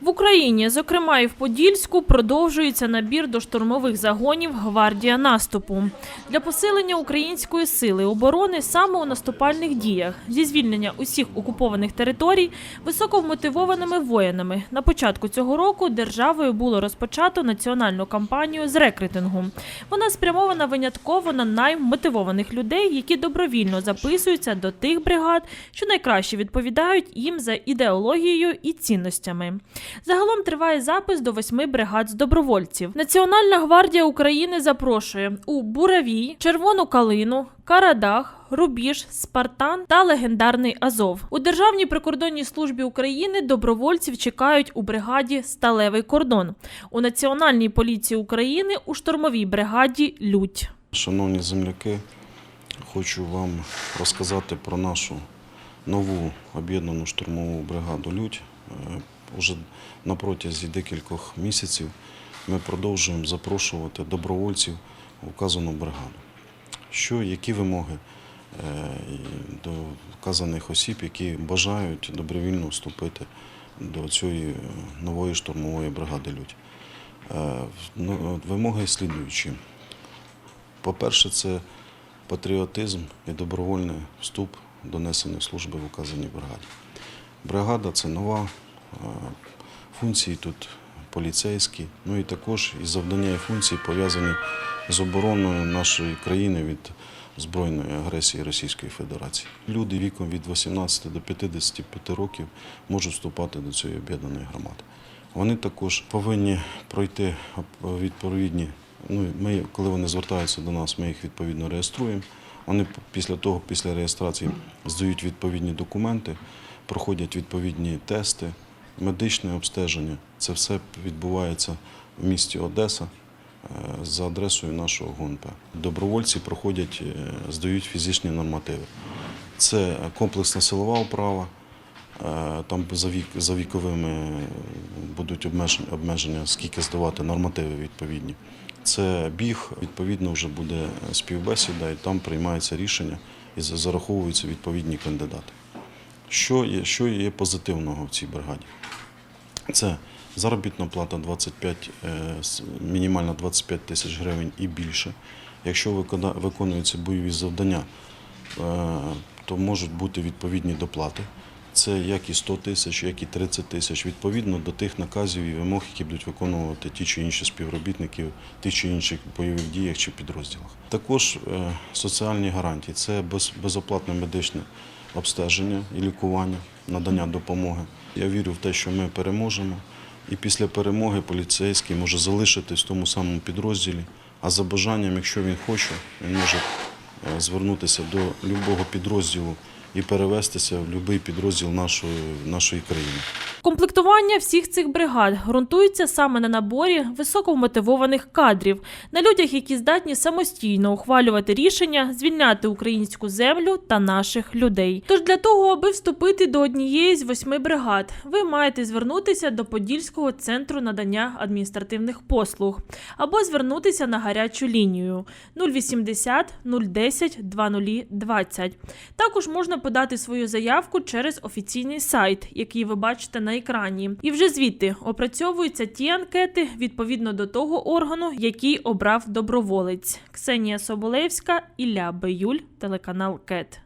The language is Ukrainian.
В Україні, зокрема і в Подільську, продовжується набір до штурмових загонів гвардія наступу для посилення української сили оборони саме у наступальних діях зі звільнення усіх окупованих територій високовмотивованими воїнами. На початку цього року державою було розпочато національну кампанію з рекрутингу. Вона спрямована винятково на наймотивованих людей, які добровільно записуються до тих бригад, що найкраще відповідають їм за ідеологією і цінностями. Загалом триває запис до восьми бригад з добровольців. Національна гвардія України запрошує у Буравій, Червону Калину, Карадах. Рубіж, Спартан та легендарний Азов у Державній прикордонній службі України добровольців чекають у бригаді Сталевий кордон у Національній поліції України у штурмовій бригаді Лють. Шановні земляки, хочу вам розказати про нашу нову об'єднану штурмову бригаду Людь. Е, Уже на протязі декількох місяців ми продовжуємо запрошувати добровольців в вказану бригаду. Що, які вимоги е, до вказаних осіб, які бажають добровільно вступити до цієї нової штурмової бригади Людь? Е, ну, Вимоги слідуючі. По-перше, це патріотизм і добровольний вступ до несення служби в указаній бригаді. Бригада це нова, функції тут поліцейські, ну і також і завдання і функції пов'язані з обороною нашої країни від збройної агресії Російської Федерації. Люди віком від 18 до 55 років можуть вступати до цієї об'єднаної громади. Вони також повинні пройти відповідні. Ну, ми, коли вони звертаються до нас, ми їх відповідно реєструємо. Вони після того, після реєстрації, здають відповідні документи, проходять відповідні тести, медичне обстеження. Це все відбувається в місті Одеса е, за адресою нашого ГУНП. Добровольці проходять, е, здають фізичні нормативи. Це комплексна силова управа, Е, Там за, вік, за віковими будуть обмеження, обмеження, скільки здавати нормативи відповідні. Це біг, відповідно, вже буде співбесіда, і там приймається рішення і зараховуються відповідні кандидати. Що є, що є позитивного в цій бригаді? Це заробітна плата 25, е, с- мінімальна 25 тисяч гривень і більше. Якщо виконуються бойові завдання, е, то можуть бути відповідні доплати. Це як і 100 тисяч, як і 30 тисяч, відповідно до тих наказів і вимог, які будуть виконувати ті чи інші співробітники тих чи інших бойових діях чи підрозділах. Також е, соціальні гарантії це без, безоплатне медичне обстеження і лікування, надання допомоги. Я вірю в те, що ми переможемо. І після перемоги поліцейський може залишитись в тому самому підрозділі. А за бажанням, якщо він хоче, він може е, звернутися до будь-якого підрозділу і перевестися в будь-який підрозділ нашої, нашої країни. Комплектування всіх цих бригад ґрунтується саме на наборі високомотивованих кадрів, на людях, які здатні самостійно ухвалювати рішення, звільняти українську землю та наших людей. Тож для того, аби вступити до однієї з восьми бригад, ви маєте звернутися до Подільського центру надання адміністративних послуг або звернутися на гарячу лінію 080 010 2020. Також можна подати свою заявку через офіційний сайт, який ви бачите на екрані. І вже звідти опрацьовуються ті анкети відповідно до того органу, який обрав доброволець. Ксенія Соболевська, Ілля Беюль, телеканал КЕТ.